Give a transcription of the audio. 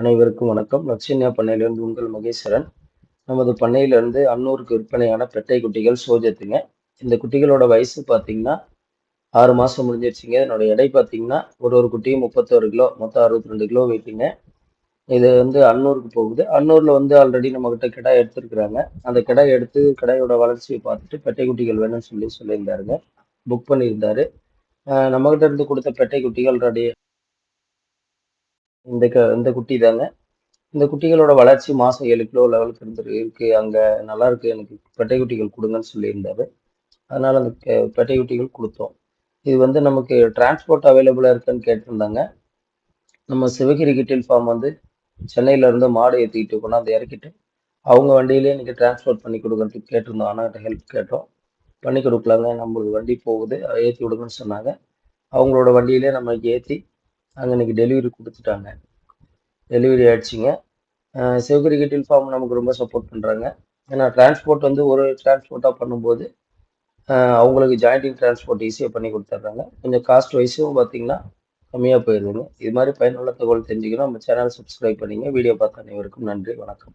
அனைவருக்கும் வணக்கம். லட்சண்யா பண்ணையிலிருந்து உங்கள் மகேஸ்வரன். நமது பண்ணையிலிருந்து அன்னூருக்கு விற்பனையான பெட்டை குட்டிகள் சோஜத்துங்க. இந்த குட்டிகளோட வயசு பார்த்தீங்கன்னா ஆறு மாதம் முடிஞ்சிருச்சுங்க. என்னோட எடை பார்த்தீங்கன்னா ஒரு ஒரு குட்டியும் முப்பத்தோரு கிலோ மொத்தம் அறுபத்தி ரெண்டு கிலோ வெயிட்டுங்க இது வந்து அன்னூருக்கு போகுது. அன்னூரில் வந்து ஆல்ரெடி நம்மக்கிட்ட கிடா எடுத்துருக்குறாங்க. அந்த கிடா எடுத்து கடையோட வளர்ச்சியை பார்த்துட்டு பெட்டை குட்டிகள் வேணும்னு சொல்லி சொல்லியிருந்தாருங்க. புக் பண்ணியிருந்தாரு. நம்மகிட்ட இருந்து கொடுத்த பெட்டை குட்டிகள் ரெடி இந்த க இந்த குட்டி தாங்க. இந்த குட்டிகளோட வளர்ச்சி மாதம் ஏழு கிலோ லெவலுக்கு இருந்து இருக்கு. அங்கே நல்லா இருக்கு. எனக்கு பெட்டை குட்டிகள் கொடுங்கன்னு சொல்லியிருந்தாரு. அதனால அந்த பெட்டை குட்டிகள் கொடுத்தோம். இது வந்து நமக்கு டிரான்ஸ்போர்ட் அவைலபிளாக இருக்குன்னு கேட்டிருந்தாங்க. நம்ம சிவகிரி கிட்டில் ஃபார்ம் வந்து சென்னையில இருந்து மாடு ஏற்றிக்கிட்டு போனால் அதை இறக்கிட்டு அவங்க வண்டியிலே இன்னைக்கு டிரான்ஸ்போர்ட் பண்ணி கொடுக்குறதுக்கு கேட்டிருந்தோம். ஆனால் ஹெல்ப் கேட்டோம். பண்ணி கொடுக்கலாங்க. நம்மளுக்கு வண்டி போகுது. அதை ஏற்றி விடுங்கன்னு சொன்னாங்க. அவங்களோட வண்டியிலே நம்ம ஏற்றி அங்கே இன்னைக்கு டெலிவரி கொடுத்துட்டாங்க. டெலிவரி ஆயிடுச்சுங்க. சிவகிரி கிட்டில் ஃபார்ம் நமக்கு ரொம்ப சப்போர்ட் பண்ணுறாங்க ஏன்னா டிரான்ஸ்போர்ட் வந்து ஒரு டிரான்ஸ்போர்ட்டாக பண்ணும்போது அவங்களுக்கு ஜாயிண்டிங் டிரான்ஸ்போர்ட் ஈஸியாக பண்ணி கொடுத்துட்றாங்க. கொஞ்சம் காஸ்ட் வைஸும் பார்த்தீங்கன்னா கம்மியாக போயிடுதுங்க இது மாதிரி பயனுள்ள தகவல் தெரிஞ்சுக்கணும். நம்ம சேனல் சப்ஸ்கிரைப் பண்ணிங்க. வீடியோ பார்த்த அனைவருக்கும் நன்றி. வணக்கம்.